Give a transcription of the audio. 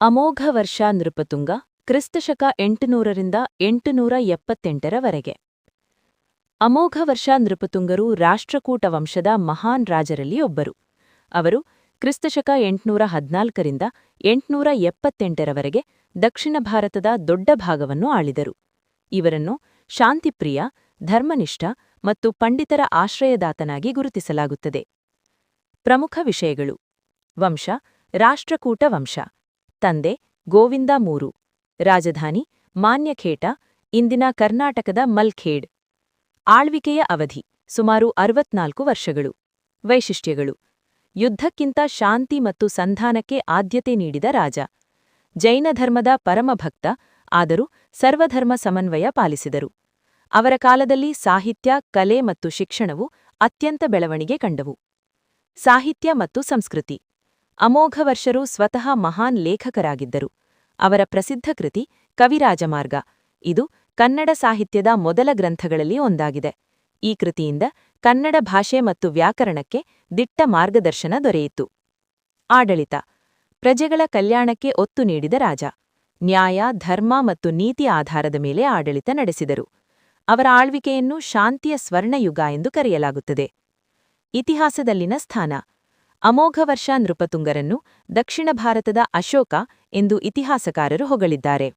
ಅಮೋಘ ವರ್ಷ ನೃಪತುಂಗ ಕ್ರಿಸ್ತಶಕ ಎಂಟುನೂರರಿಂದ ಎಂಟುನೂರ ಎಪ್ಪತ್ತೆಂಟರವರೆಗೆ. ಅಮೋಘ ವರ್ಷ ನೃಪತುಂಗರು ರಾಷ್ಟ್ರಕೂಟ ವಂಶದ ಮಹಾನ್ ರಾಜರಲ್ಲಿ ಒಬ್ಬರು ಅವರು ಕ್ರಿಸ್ತಶಕ ಎಂಟುನೂರ ಹದ್ನಾಲ್ಕರಿಂದ ಎಂಟುನೂರ ಎಪ್ಪತ್ತೆಂಟರವರೆಗೆ ದಕ್ಷಿಣ ಭಾರತದ ದೊಡ್ಡ ಭಾಗವನ್ನು ಆಳಿದರು. ಇವರನ್ನು ಶಾಂತಿಪ್ರಿಯ, ಧರ್ಮನಿಷ್ಠ ಮತ್ತು ಪಂಡಿತರ ಆಶ್ರಯದಾತನಾಗಿ ಗುರುತಿಸಲಾಗುತ್ತದೆ. ಪ್ರಮುಖ ವಿಷಯಗಳು. ವಂಶ, ರಾಷ್ಟ್ರಕೂಟ ವಂಶ. ತಂದೆ ಗೋವಿಂದ ಮೂರು. ರಾಜಧಾನಿ ಮಾನ್ಯಖೇಟ, ಇಂದಿನ ಕರ್ನಾಟಕದ ಮಲ್ಖೇಡ್. ಆಳ್ವಿಕೆಯ ಅವಧಿ ಸುಮಾರು ಅರವತ್ನಾಲ್ಕು ವರ್ಷಗಳು. ವೈಶಿಷ್ಟ್ಯಗಳು. ಯುದ್ಧಕ್ಕಿಂತ ಶಾಂತಿ ಮತ್ತು ಸಂಧಾನಕ್ಕೆ ಆದ್ಯತೆ ನೀಡಿದ ರಾಜ. ಜೈನ ಧರ್ಮದ ಪರಮಭಕ್ತ ಆದರೂ ಸರ್ವಧರ್ಮ ಸಮನ್ವಯ ಪಾಲಿಸಿದರು. ಅವರ ಕಾಲದಲ್ಲಿ ಸಾಹಿತ್ಯ, ಕಲೆ ಮತ್ತು ಶಿಕ್ಷಣವು ಅತ್ಯಂತ ಬೆಳವಣಿಗೆ ಕಂಡವು. ಸಾಹಿತ್ಯ ಮತ್ತು ಸಂಸ್ಕೃತಿ. ಅಮೋಘ ವರ್ಷರು ಸ್ವತಃ ಮಹಾನ್ ಲೇಖಕರಾಗಿದ್ದರು. ಅವರ ಪ್ರಸಿದ್ಧ ಕೃತಿ ಕವಿರಾಜಮಾರ್ಗ. ಇದು ಕನ್ನಡ ಸಾಹಿತ್ಯದ ಮೊದಲ ಗ್ರಂಥಗಳಲ್ಲಿ ಒಂದಾಗಿದೆ. ಈ ಕೃತಿಯಿಂದ ಕನ್ನಡ ಭಾಷೆ ಮತ್ತು ವ್ಯಾಕರಣಕ್ಕೆ ದಿಟ್ಟ ಮಾರ್ಗದರ್ಶನ ದೊರೆಯಿತು. ಆಡಳಿತ. ಪ್ರಜೆಗಳ ಕಲ್ಯಾಣಕ್ಕೆ ಒತ್ತು ನೀಡಿದ ರಾಜ. ನ್ಯಾಯ, ಧರ್ಮ ಮತ್ತು ನೀತಿ ಆಧಾರದ ಮೇಲೆ ಆಡಳಿತ ನಡೆಸಿದರು. ಅವರ ಆಳ್ವಿಕೆಯನ್ನು ಶಾಂತಿಯ ಸ್ವರ್ಣಯುಗ ಎಂದು ಕರೆಯಲಾಗುತ್ತದೆ. ಇತಿಹಾಸದಲ್ಲಿನ ಸ್ಥಾನ. ಅಮೋಘ ವರ್ಷ ನೃಪತುಂಗರನ್ನು ದಕ್ಷಿಣ ಭಾರತದ ಅಶೋಕ ಎಂದು ಇತಿಹಾಸಕಾರರು ಹೊಗಳಿದ್ದಾರೆ.